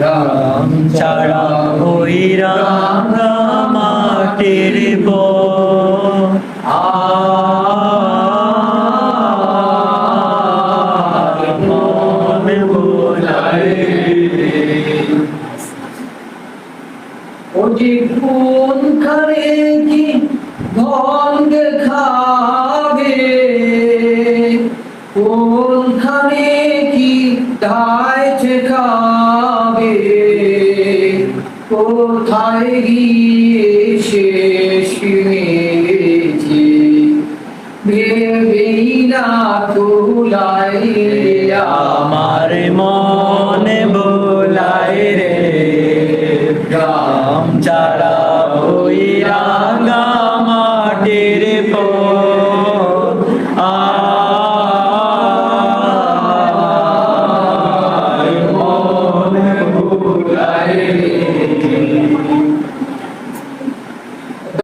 রাম ছাড়া ওই রাঙা মাটির আর ভোলায় ও যে কোন খানে কি ভঙ্গ খাবে কোন খানে কি দায় খাবে কোথায় গিয়ে শেষ মেরেছি ভেবেই না তোলাই আমার মনে বোলাই রে গাম চারা ওই রাগা মাটির Amen.